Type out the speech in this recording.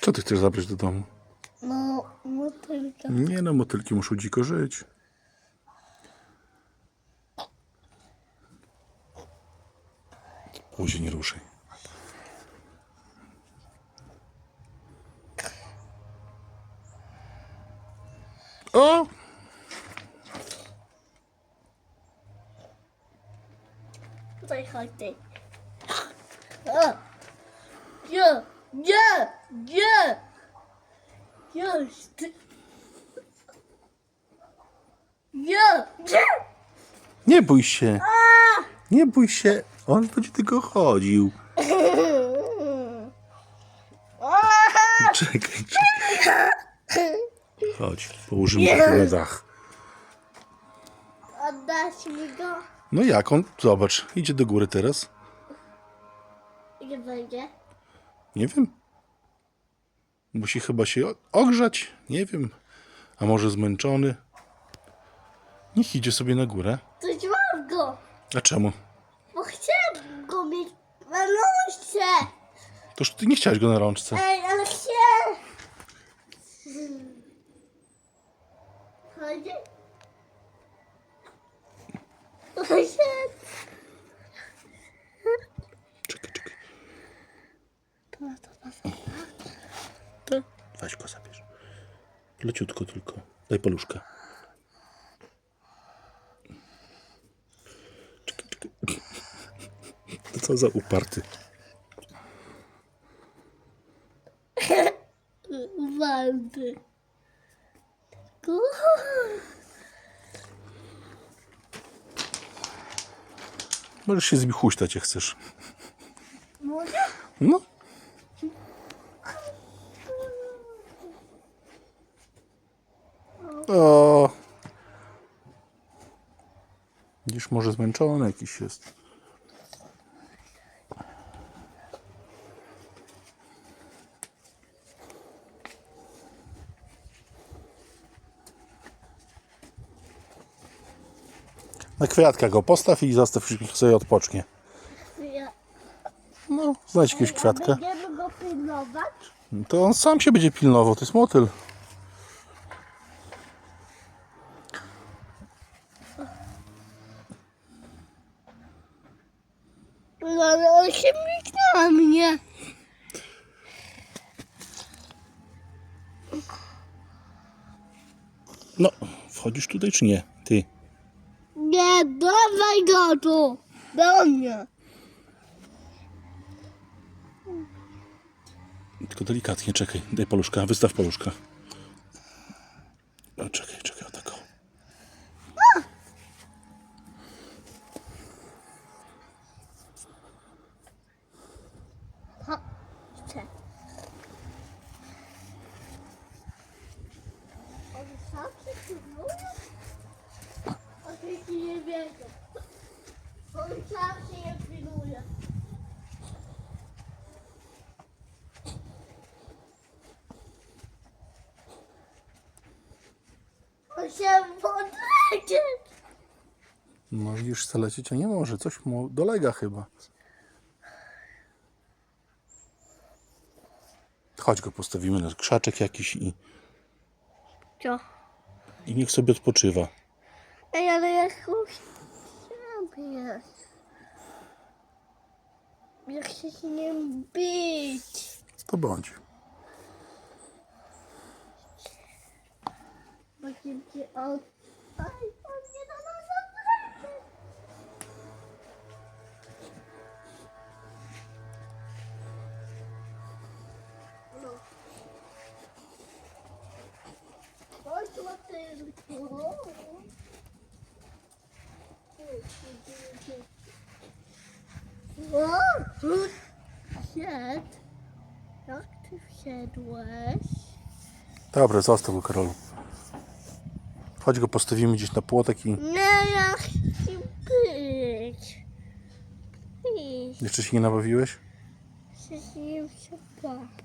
Co ty chcesz zabrać do domu? No, motylka. Nie no, motylki muszą dziko żyć. Buzi nie ruszaj. O! Tutaj chodź ty. O! Gdzie? Gdzie? Już ty. Gdzie? Gdzie? Nie bój się. Nie bój się. On będzie tylko chodził. Czekaj, czekaj. Chodź, położymy go na dach. Oddasz mi go? No jak on? Zobacz, idzie do góry teraz. Gdzie będzie? Nie wiem. Musi chyba się ogrzać. Nie wiem. A może zmęczony? Niech idzie sobie na górę. To mam go. A czemu? Bo chcę go mieć na nóżce. Toż ty nie chciałeś go na rączce. Ej, ale chcę. Chodzi? Chodzi? Czekaj, czekaj. To, to, to. To weź go zabierz. Leciutko tylko. Daj paluszkę. Czekaj, czekaj. To co za uparty. Waldy. Możesz się z nim huśtać, jak chcesz. Mogę? No. O. Widzisz, może zmęczony jakiś jest. Na kwiatka go postaw i zostaw, niech sobie odpocznie. No, znajdź jakiegoś kwiatka. Będziemy go pilnować? To on sam się będzie pilnował, to jest motyl. No ale on się na mnie. No, wchodzisz tutaj czy nie? Ty. Nie, dawaj go tu. Do mnie. Tylko delikatnie, czekaj. Daj paluszka, wystaw paluszka. O, czekaj, czekaj, o tak o. Ha, chcę. Sam się pilnuje? Oczywiście nie wierzę. On sam się nie pilnuje. On. No widzisz, chce lecieć, a nie może. Coś mu dolega chyba. Chodź go postawimy na krzaczek jakiś i, Co? i niech sobie odpoczywa. Ej, ale ja chcę jest. Ja chcę się nim bić. To bądź. Będzie on... Aj, O, Siedź. Jak ty wsiadłeś? Dobra, zostaw go, Karolu. Chodź go postawimy gdzieś na płotek i Nie, ja chcę być. Idź, jeszcze się nie nabawiłeś? chcę się bawić.